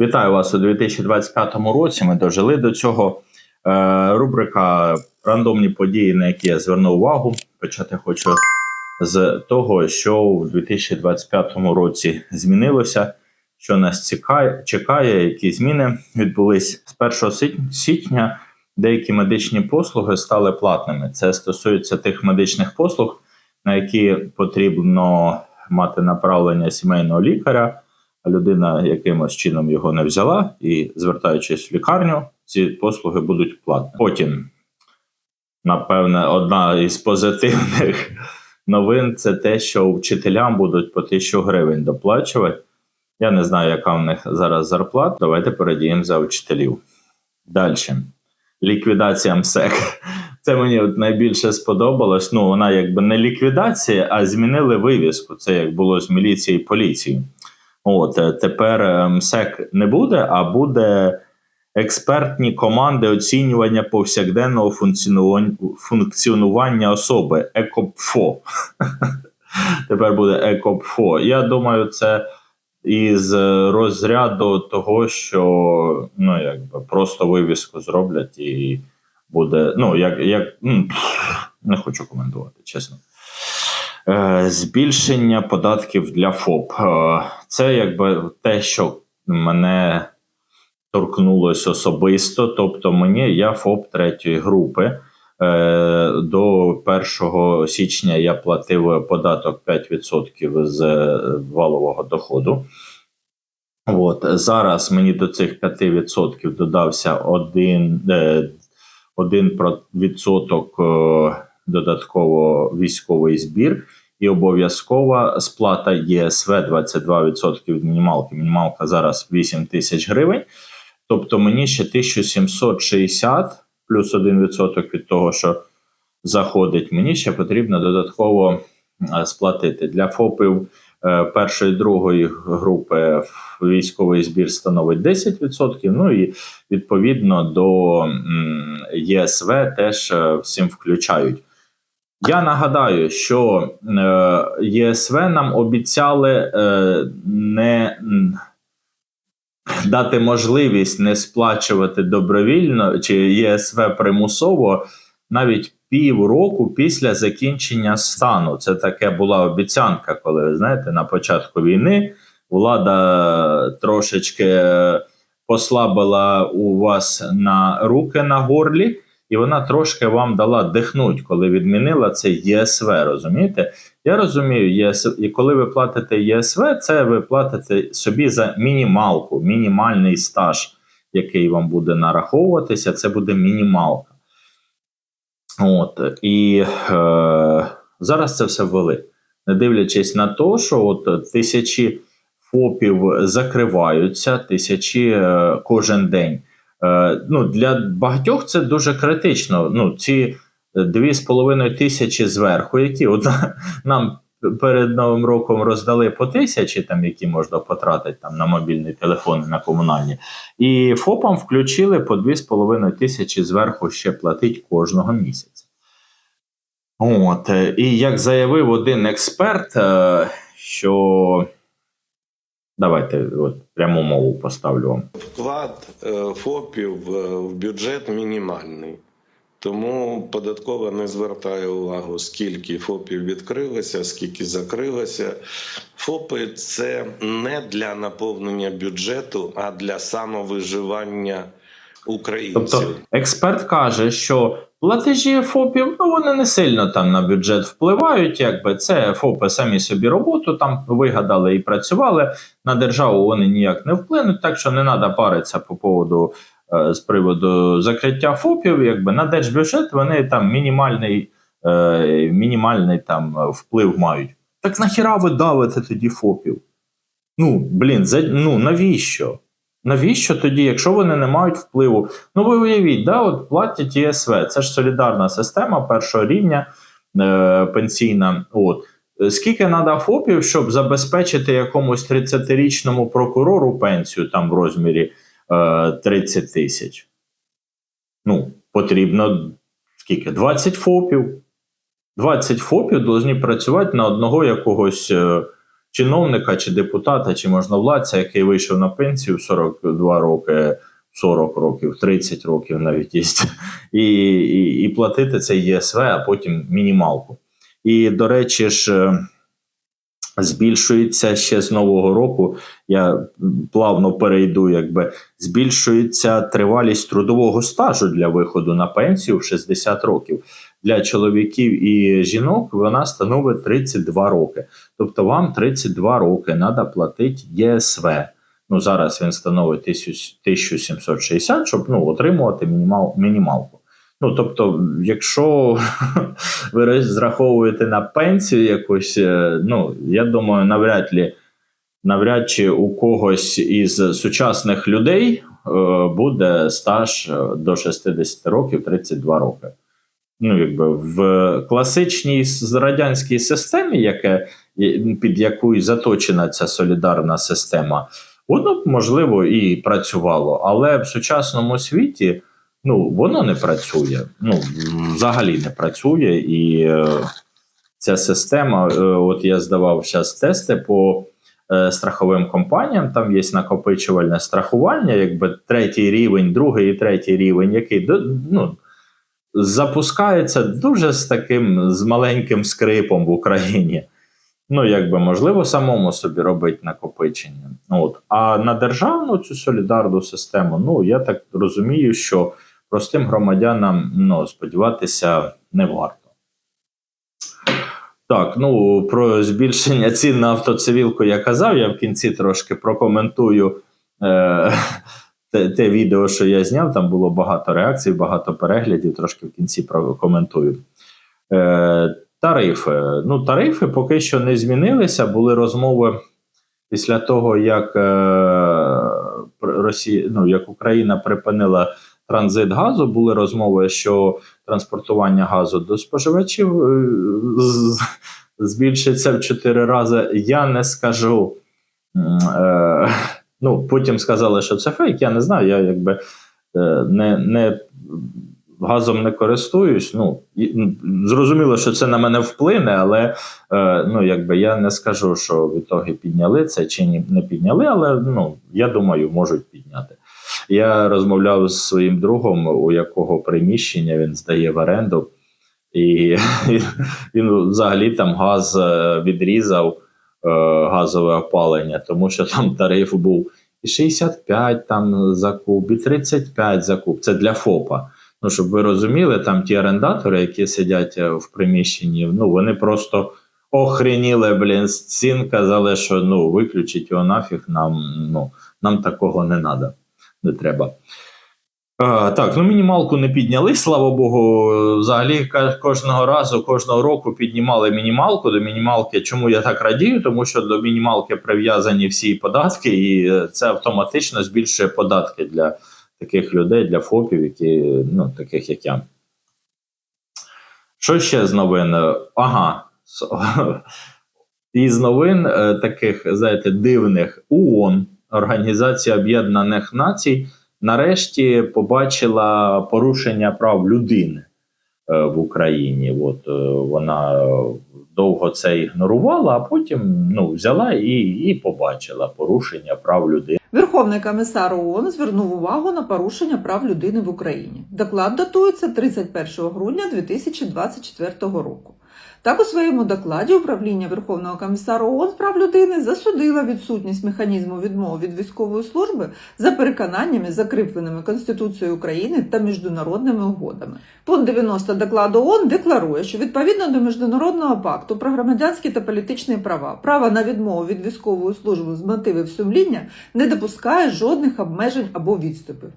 Вітаю вас у 2025 році. Ми дожили до цього. Е, рубрика Рандомні події, на які я звернув увагу. Почати хочу з того, що у 2025 році змінилося, що нас чекає, які зміни відбулись з 1 січня. Деякі медичні послуги стали платними. Це стосується тих медичних послуг, на які потрібно мати направлення сімейного лікаря. А людина якимось чином його не взяла, і звертаючись в лікарню, ці послуги будуть платні. Потім, напевне, одна із позитивних новин це те, що вчителям будуть по 1000 гривень доплачувати. Я не знаю, яка в них зараз зарплата. Давайте передіємо за вчителів. Далі. Ліквідація МСЕК. Це мені от найбільше сподобалось. Ну, вона якби не ліквідація, а змінили вивіску. Це як було з міліції і поліції. От е, тепер е, МСЕК не буде, а буде експертні команди оцінювання повсякденного функціонування, особи ЕКОПФО. Тепер буде ЕКОПФО. Я думаю, це із розряду того, що ну, якби просто вивіску зроблять і буде. Ну, як, як не хочу коментувати, чесно. Е, Збільшення податків для ФОП. Е, Це якби те, що мене торкнулось особисто. Тобто, мені я ФОП третьої групи. Е, До 1 січня я платив податок 5% з валового доходу. От зараз мені до цих 5% додався один, е, один про- відсоток е, додатково військовий збір і обов'язкова сплата ЄСВ 22% від мінімалки. Мінімалка зараз 8 тисяч гривень. Тобто мені ще 1760 плюс 1% від того, що заходить, мені ще потрібно додатково е, сплатити. Для ФОПів е, першої другої групи військовий збір становить 10%. Ну і відповідно до ЄСВ теж е, всім включають. Я нагадаю, що е, ЄСВ нам обіцяли е, не дати можливість не сплачувати добровільно чи ЄСВ примусово навіть півроку після закінчення стану. Це таке була обіцянка, коли ви знаєте, на початку війни влада трошечки е, послабила у вас на руки на горлі. І вона трошки вам дала дихнуть, коли відмінила це ЄСВ. Розумієте? Я розумію, ЄСВ, і коли ви платите ЄСВ, це ви платите собі за мінімалку, мінімальний стаж, який вам буде нараховуватися, це буде мінімалка. От, і е, зараз це все ввели. Не дивлячись на те, що от тисячі ФОПів закриваються, тисячі е, кожен день. Е, ну, для багатьох це дуже критично. Ну, ці 2,5 тисячі зверху, які от, нам перед Новим роком роздали по тисячі, там, які можна потратити там, на мобільний телефон, на комунальні. І ФОПам включили по 2,5 тисячі зверху ще платить кожного місяця. От, е, і як заявив один експерт, е, що давайте от, пряму мову поставлю вам. Вклад е, ФОПів е, в бюджет мінімальний. Тому податкова не звертає увагу, скільки ФОПів відкрилося, скільки закрилося. ФОПи це не для наповнення бюджету, а для самовиживання українців. Тобто експерт каже, що платежі ФОПів ну вони не сильно там на бюджет впливають. Якби це ФОПи самі собі роботу там вигадали і працювали. На державу вони ніяк не вплинуть, так що не треба паритися по поводу е, з приводу закриття ФОПів. Якби на держбюджет вони там мінімальний, е, мінімальний там вплив мають. Так нахіра ви давите тоді ФОПів? Ну, блін, за, ну навіщо? Навіщо тоді, якщо вони не мають впливу? Ну ви уявіть, да, от платять ЄСВ, це ж солідарна система першого рівня е, пенсійна. От скільки треба ФОПів, щоб забезпечити якомусь 30-річному прокурору пенсію там в розмірі е, 30 тисяч? Ну, потрібно скільки? 20 ФОПів. 20 ФОПів повинні працювати на одного якогось. Е, чиновника чи депутата, чи можновладця, який вийшов на пенсію в 42 роки, 40 років, 30 років навіть є, і, і, і платити це ЄСВ, а потім мінімалку. І, до речі ж, е, збільшується ще з нового року. Я плавно перейду, якби збільшується тривалість трудового стажу для виходу на пенсію в 60 років. Для чоловіків і жінок вона становить 32 роки. Тобто вам 32 роки треба платити ЄСВ. Ну, зараз він становить 1000 1760, щоб ну, отримувати мінімал, мінімалку. Ну, тобто, якщо ви розраховуєте на пенсію якусь, е, ну, я думаю, навряд ли, навряд чи у когось із сучасних людей е, буде стаж е, до 60 років 32 роки. Ну, якби в класичній радянській системі, яке, під яку заточена ця солідарна система, воно б, можливо і працювало, але в сучасному світі ну, воно не працює. Ну, взагалі не працює. І е, ця система, е, от я здавав зараз тести по е, страховим компаніям, там є накопичувальне страхування, якби третій рівень, другий і третій рівень, який ну, запускається дуже з таким з маленьким скрипом в Україні. Ну, якби можливо самому собі робити накопичення. От. А на державну цю солідарну систему, ну я так розумію, що простим громадянам ну, сподіватися не варто. Так, ну про збільшення цін на автоцивілку я казав. Я в кінці трошки прокоментую е, те, те відео, що я зняв. Там було багато реакцій, багато переглядів. Трошки в кінці прокоментую. Е, тарифи. Ну, тарифи поки що не змінилися. Були розмови після того, як, е, Росія, ну, як Україна припинила транзит газу, були розмови, що транспортування газу до споживачів е, збільшиться в 4 рази. Я не скажу. Е, ну, потім сказали, що це фейк. Я не знаю. Я якби е, не, не газом не користуюсь. Ну зрозуміло, що це на мене вплине, але е, ну, якби я не скажу, що в ітогі підняли це чи не підняли, але ну, я думаю, можуть підняти. Я розмовляв з своїм другом, у якого приміщення він здає в оренду, і він взагалі там газ е, відрізав газове опалення, тому що там тариф був і 65 там за куб, і 35 за куб. Це для ФОПа. Ну, щоб ви розуміли, там ті орендатори, які сидять е, в приміщенні, ну вони просто охреніли, блін, з цін, казали, що ну виключіть його нафіг, нам, ну, нам такого не треба, не треба. Е, так, ну мінімалку не підняли, слава Богу. Взагалі кожного разу, кожного року піднімали мінімалку до мінімалки. Чому я так радію? Тому що до мінімалки прив'язані всі податки, і це автоматично збільшує податки для таких людей, для ФОПів, які, ну, таких як я. Що ще з новин? Ага. Із новин е, таких, знаєте, дивних ООН, Організація Об'єднаних Націй, нарешті побачила порушення прав людини е, в Україні. От е, вона довго це ігнорувала, а потім ну, взяла і, і побачила порушення прав людини. Верховний комісар ООН звернув увагу на порушення прав людини в Україні. Доклад датується 31 грудня 2024 року. Так, у своєму докладі управління Верховного комісара ООН з прав людини засудило відсутність механізму відмови від військової служби за переконаннями, закріпленими Конституцією України та міжнародними угодами. Пункт 90 докладу ООН декларує, що відповідно до міжнародного пакту про громадянські та політичні права, право на відмову від військової служби з мотивів сумління не допускає жодних обмежень або відступів.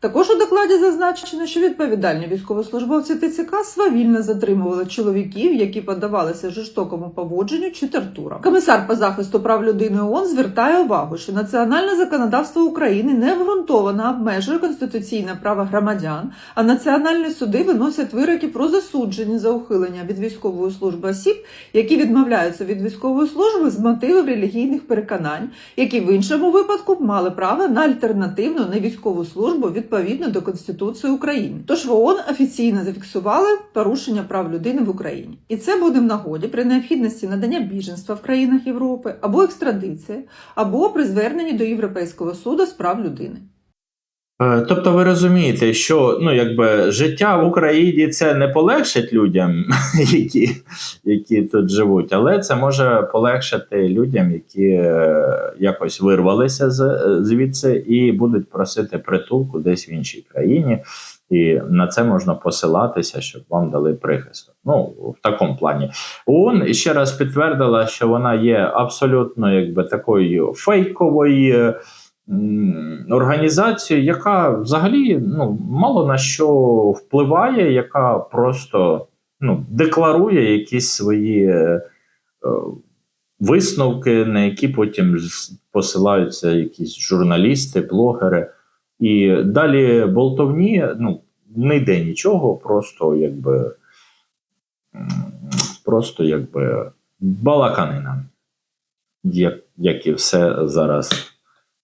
Також у докладі зазначено, що відповідальні військовослужбовці ТЦК свавільно затримували чоловіків, які подавалися жорстокому поводженню чи тортурам. Комісар по захисту прав людини ООН звертає увагу, що національне законодавство України не обґрунтовано обмежує конституційне право громадян, а національні суди виносять вироки про засудження за ухилення від військової служби осіб, які відмовляються від військової служби з мотивів релігійних переконань, які в іншому випадку мали право на альтернативну невійськову службу від відповідно до Конституції України. Тож в ООН офіційно зафіксували порушення прав людини в Україні, і це буде в нагоді при необхідності надання біженства в країнах Європи або екстрадиції, або при зверненні до Європейського суду з прав людини. Е, Тобто ви розумієте, що ну, якби, життя в Україні це не полегшить людям, які, які тут живуть, але це може полегшити людям, які е, якось вирвалися звідси і будуть просити притулку десь в іншій країні. І на це можна посилатися, щоб вам дали прихисток. Ну, в такому плані. ООН ще раз підтвердила, що вона є абсолютно якби такою фейковою м, організацією, яка взагалі ну, мало на що впливає, яка просто ну, декларує якісь свої е, е, висновки, на які потім посилаються якісь журналісти, блогери. І далі болтовні, ну, не йде нічого, просто якби. Просто якби балаканина, як, як і все зараз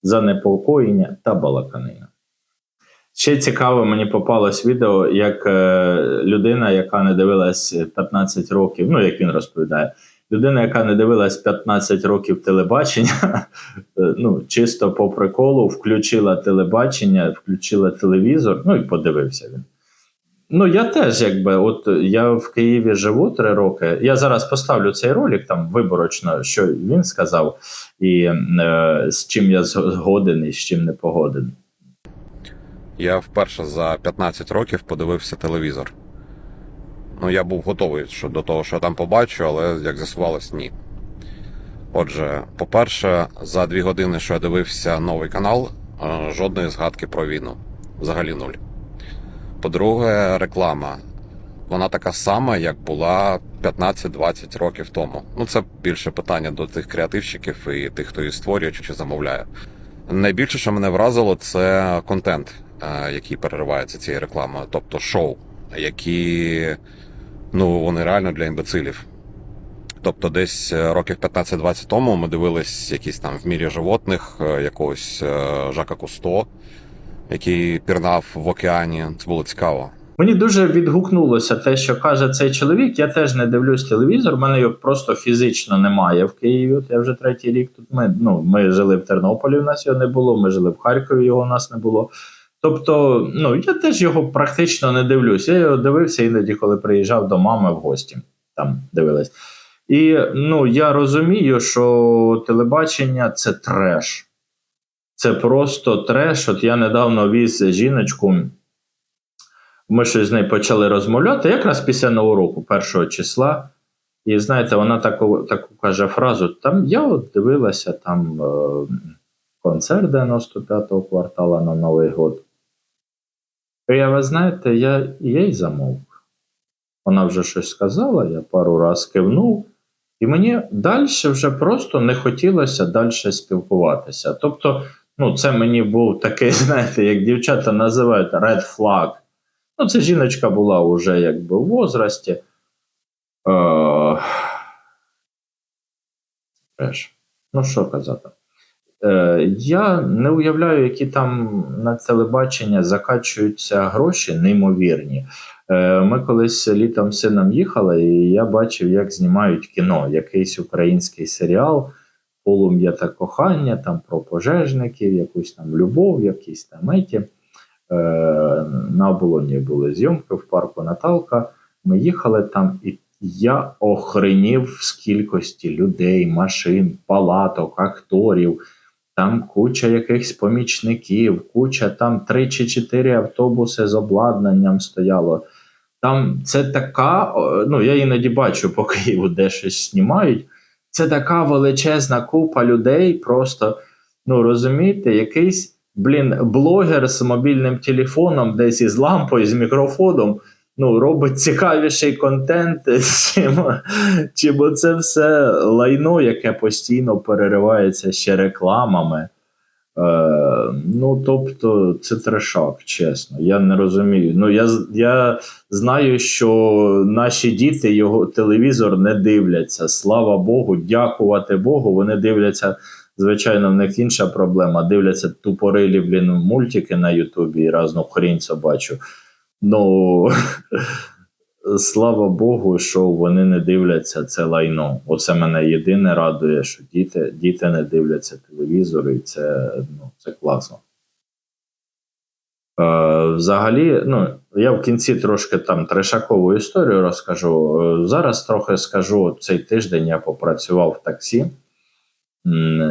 занепокоєння та балаканина. Ще цікаво, мені попалось відео, як е, людина, яка не дивилась 15 років, ну як він розповідає, людина, яка не дивилась 15 років телебачення, е, ну чисто по приколу, включила телебачення, включила телевізор, ну і подивився він. Ну, я теж, якби, от я в Києві живу три роки. Я зараз поставлю цей ролик там виборочно, що він сказав, і е, з чим я згоден і з чим не погоден. Я вперше за 15 років подивився телевізор. Ну, я був готовий що, до того, що я там побачу, але як з'ясувалось, ні. Отже, по-перше, за дві години, що я дивився новий канал, е, жодної згадки про війну. Взагалі нуль. По-друге, реклама. Вона така сама, як була 15-20 років тому. Ну, це більше питання до тих креативщиків і тих, хто її створює чи замовляє. Найбільше, що мене вразило, це контент, е, який переривається цією рекламою, тобто шоу, які ну вони реально для імбецилів. Тобто, десь е, років 15-20 тому ми дивились якісь там в мірі животних, е, якогось Жака Кусто, який пірнав в океані. Це було цікаво. Мені дуже відгукнулося те, що каже цей чоловік. Я теж не дивлюсь телевізор. У мене його просто фізично немає в Києві. От я вже третій рік тут. Ми ну ми жили в Тернополі. В нас його не було. Ми жили в Харкові. Його у нас не було. Тобто, ну я теж його практично не дивлюсь. Я його дивився іноді, коли приїжджав до мами в гості. Там дивились. І ну я розумію, що телебачення це треш. Це просто треш. От я недавно віз жіночку. Ми щось з нею почали розмовляти якраз після нового року, першого числа. І знаєте, вона таку, таку каже фразу: там я от дивилася там е, концерт 95-го квартала на Новий год. І я, ви знаєте, я, я й замовк. Вона вже щось сказала, я пару раз кивнув, і мені далі вже просто не хотілося далі спілкуватися. Тобто, ну, це мені був такий, знаєте, як дівчата називають red flag. Ну, це жіночка була вже якби в возрасті. Е. Ну, що казати? Е, я не уявляю, які там на телебачення закачуються гроші, неймовірні. Е, ми колись літом сином їхали, і я бачив, як знімають кіно, якийсь український серіал, полум'я та кохання, там про пожежників, якусь там любов, якісь там еті. Е, на оболоні були зйомки в парку Наталка. Ми їхали там, і я охренів з кількості людей, машин, палаток, акторів. Там куча якихось помічників, куча там три чи чотири автобуси з обладнанням стояло. Там це така, ну я іноді бачу по Києву, де щось знімають. Це така величезна купа людей, просто, ну розумієте, якийсь блін, блогер з мобільним телефоном, десь із лампою, з мікрофоном, ну, робить цікавіший контент, чим, чим оце все лайно, яке постійно переривається ще рекламами. Е, ну, тобто, це трешак, чесно. Я не розумію. Ну, я, я знаю, що наші діти його телевізор не дивляться. Слава Богу, дякувати Богу, вони дивляться звичайно, в них інша проблема. Дивляться тупорилі, блін, мультики на Ютубі і разну хрінь собачу. Ну, слава Богу, що вони не дивляться це лайно. Оце мене єдине радує, що діти, діти не дивляться телевізор, і це, ну, це класно. Е, взагалі, ну, я в кінці трошки там трешакову історію розкажу. Е, зараз трохи скажу, цей тиждень я попрацював в таксі.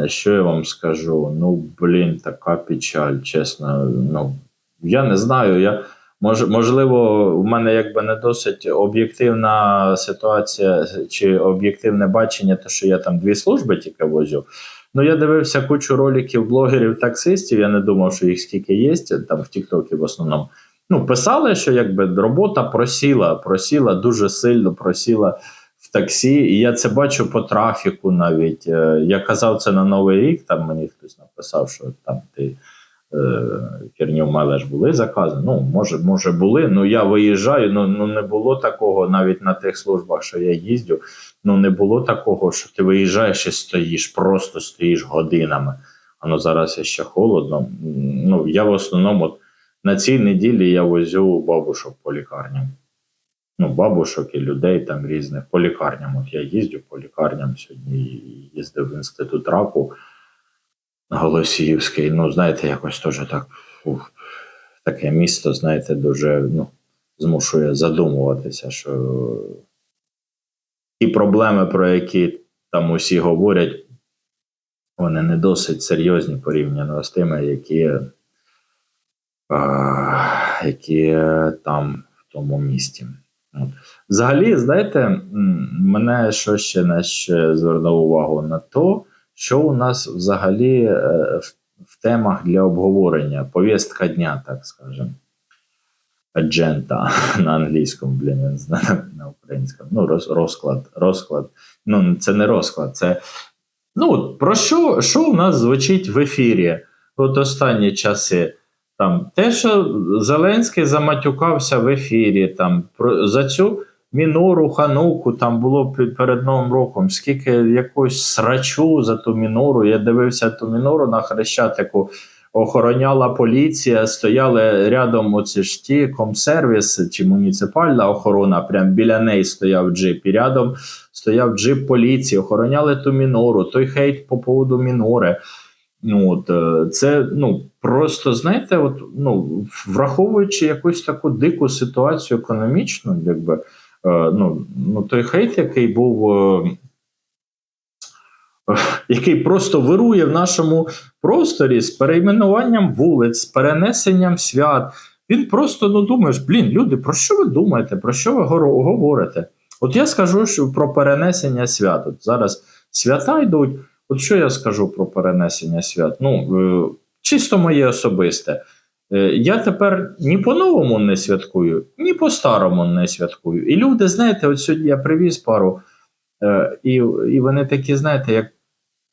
Що я вам скажу? Ну, блін, така печаль, чесно. Ну, я не знаю. Я, мож, можливо, в мене якби не досить об'єктивна ситуація чи об'єктивне бачення, те, що я там дві служби тільки возю. Ну, я дивився кучу роликів блогерів, таксистів. Я не думав, що їх скільки є, там в Тіктокі в основному. Ну, писали, що якби робота просіла, просіла дуже сильно, просіла в таксі. І я це бачу по трафіку навіть. Е, Я казав це на Новий рік, там мені хтось написав, що там ти е, херню мелеш були закази. Ну, може, може були. Ну я виїжджаю. Ну, ну не було такого навіть на тих службах, що я їздю. Ну не було такого, що ти виїжджаєш і стоїш, просто стоїш годинами. А ну зараз ще холодно. Ну я в основному на цій неділі я возю бабушок по лікарням. Ну, бабушок і людей там різних по лікарням. От я їздю по лікарням сьогодні їздив в інститут раку Голосіївський. Ну, знаєте, якось теж так. Ух, таке місто, знаєте, дуже ну, змушує задумуватися, що ті проблеми, про які там усі говорять, вони не досить серйозні порівняно з тими, які, а, які там в тому місті. Взагалі, знаєте, мене що ще ще звернув увагу на то, що у нас взагалі е, в, темах для обговорення, повістка дня, так скажемо. Аджента на англійському, блін, на українському. Ну, роз, розклад, розклад. Ну, це не розклад, це. Ну, про що, що у нас звучить в ефірі? От останні часи. Там, те, що Зеленський заматюкався в ефірі, там, про, за цю мінору, хануку, там було перед Новим роком, скільки якогось срачу за ту мінору. Я дивився ту мінору на Хрещатику, охороняла поліція, стояли рядом оці ж ті комсервіс чи муніципальна охорона, прям біля неї стояв джип, і рядом стояв джип поліції, охороняли ту мінору, той хейт по поводу мінори. Ну, от, е, це ну, просто, знаєте, от, ну, враховуючи якусь таку дику ситуацію економічну, якби, ну, ну, той хейт, який був, е, е, який просто вирує в нашому просторі з перейменуванням вулиць, з перенесенням свят. Він просто ну, думаєш, блін, люди, про що ви думаєте? Про що ви говорите? От я скажу що про перенесення свят. От зараз свята йдуть. От що я скажу про перенесення свят? Ну, е, чисто моє особисте. Е, я тепер ні по-новому не святкую, ні по-старому не святкую. І люди, знаєте, от сьогодні я привіз пару, е, і, і вони такі, знаєте, як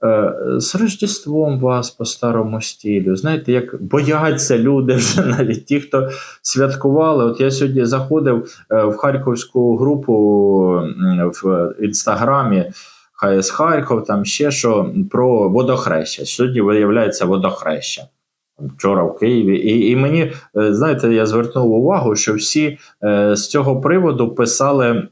е, з Рождеством вас по старому стилю. Знаєте, як бояться люди вже навіть ті, хто святкували. От я сьогодні заходив в харківську групу в інстаграмі. ХС Харків, там ще що про водохреща. Сьогодні виявляється водохреща. Вчора в Києві. І, і мені, е, знаєте, я звернув увагу, що всі е, з цього приводу писали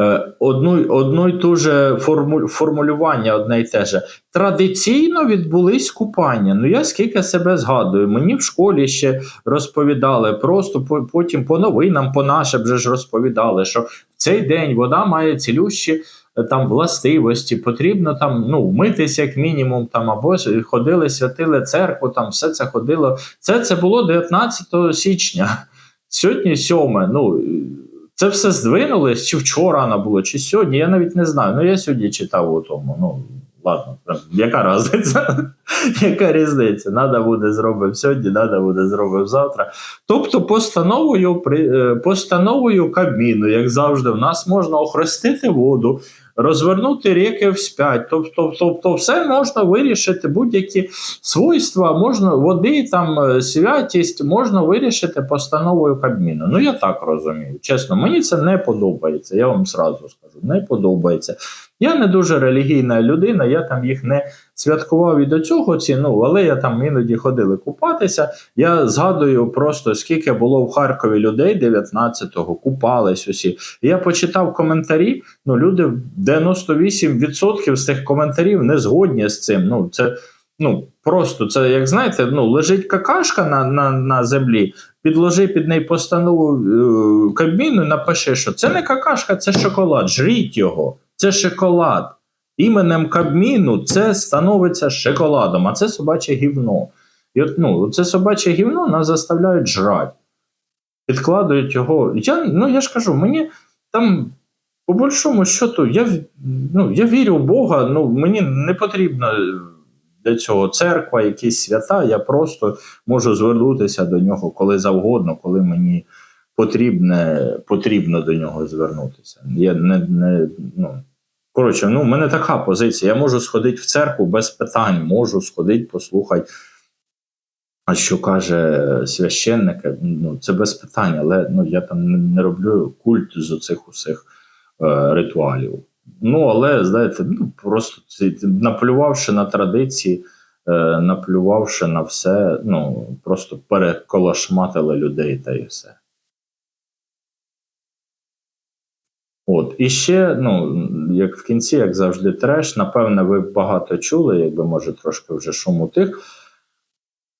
е, одну, одну й ту же форму, формулювання, одне й те же. Традиційно відбулись купання. Ну я скільки себе згадую. Мені в школі ще розповідали, просто по- потім по новинам, по нашим вже ж розповідали, що в цей день вода має цілющі там властивості, потрібно там ну митись як мінімум, там або ходили, святили церкву, там все це ходило. Це це було 19 січня. Сьогодні 7. Ну це все здвинулось, чи вчора рано було, чи сьогодні. Я навіть не знаю. Ну я сьогодні читав у тому. Ну ладно, яка різниця? яка різниця? Надо буде зробив сьогодні, надо буде зробив завтра. Тобто, постановою е, постановою Кабміну, як завжди, в нас можна охрестити воду, розвернути ріки вспять. Тобто, тобто, все можна вирішити, будь-які свойства можна води, там е, святість можна вирішити постановою Кабміну. Ну я так розумію. Чесно, мені це не подобається. Я вам зразу скажу, не подобається. Я не дуже релігійна людина, я там їх не святкував і до цього ці, ну, але я там іноді ходили купатися. Я згадую просто, скільки було в Харкові людей 19-го, купались усі. Я почитав коментарі. Ну, люди 98% з тих коментарів не згодні з цим. Ну, це ну, просто це, як знаєте, ну, лежить какашка на, на, на землі, підложи під неї постанову е, Кабміну і напиши, що це не какашка, це шоколад. Жріть його. Це шоколад. Іменем Кабміну це становиться шоколадом, а це собаче гівно. І от, ну, це собаче гівно нас заставляють жрати. Підкладають його. Я, ну, я ж кажу, мені там, по большому счету, я, ну, я вірю в Бога, ну, мені не потрібно для цього церква, якісь свята. Я просто можу звернутися до нього коли завгодно, коли мені потрібне, потрібно до нього звернутися. Я не, не, ну, коротше, ну, в мене така позиція. Я можу сходити в церкву без питань, можу сходити, послухати. А що каже священник, ну це без питань, але ну, я там не, роблю культ з оцих усіх е, ритуалів. Ну, але знаєте, ну просто наплювавши на традиції, е, наплювавши на все, ну просто переколошматили людей та і все. От, і ще, ну, як в кінці, як завжди, треш, напевне, ви багато чули, якби може трошки вже шуму тих,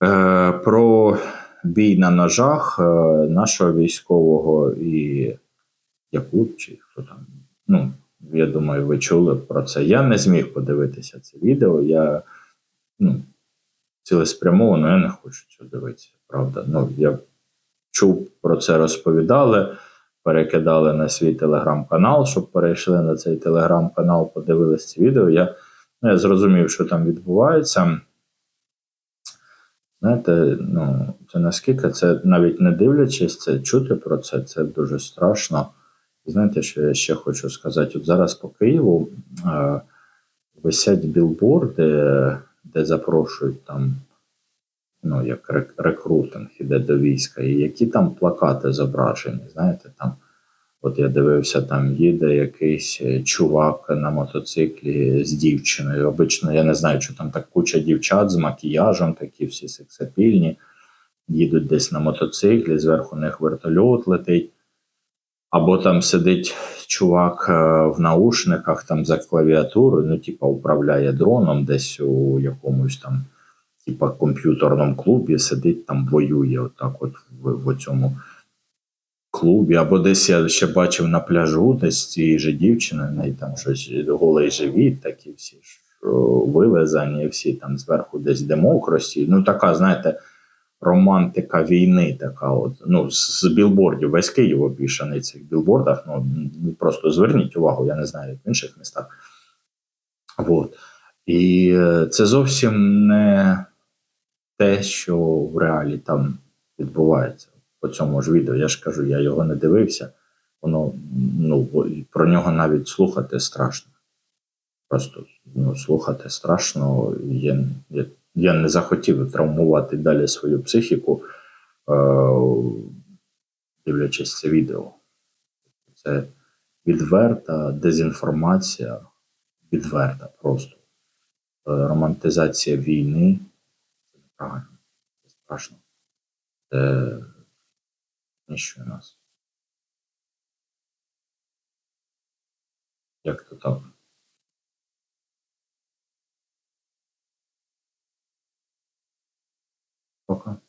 е, про бій на ножах е, нашого військового і Якут, чи хто там. Ну, я думаю, ви чули про це. Я не зміг подивитися це відео. Я ну, цілеспрямовано я не хочу цього дивитися. Правда. Ну, я чув про це розповідали, перекидали на свій телеграм-канал, щоб перейшли на цей телеграм-канал, подивилися це відео. Я, ну, я зрозумів, що там відбувається. Знаєте, ну, це наскільки це навіть не дивлячись, це чути про це, це дуже страшно. Знаєте, що я ще хочу сказати? От зараз по Києву е, висять білборди, де запрошують там, ну, як рек- рекрутинг іде до війська, і які там плакати зображені. Знаєте, там, от я дивився, там їде якийсь е, чувак на мотоциклі з дівчиною. Обично, я не знаю, що там так куча дівчат з макіяжем, такі всі сексапільні, їдуть десь на мотоциклі, зверху них вертольот летить. Або там сидить чувак е, в наушниках там за клавіатурою, ну, типа, управляє дроном десь у якомусь там, типа, комп'ютерному клубі, сидить там, воює отак, от в, в цьому клубі. Або десь я ще бачив на пляжу, десь цієї же дівчини, в неї там щось голий живіт, такі всі ж о, вилизані, всі там зверху десь демокросі. Ну, така, знаєте романтика війни, така от ну з, білбордів весь Київ обвішаний в цих білбордах. Ну просто зверніть увагу, я не знаю, як в інших містах. От. І е, це зовсім не те, що в реалі там відбувається. По цьому ж відео. Я ж кажу, я його не дивився. Воно ну про нього навіть слухати страшно. Просто ну, слухати страшно. Я, я, я не захотів травмувати далі свою психіку, е, дивлячись це відео. Це відверта дезінформація, відверта просто. Е, романтизація війни правильно, це страшно. Це знищує нас. Як то так? Пока.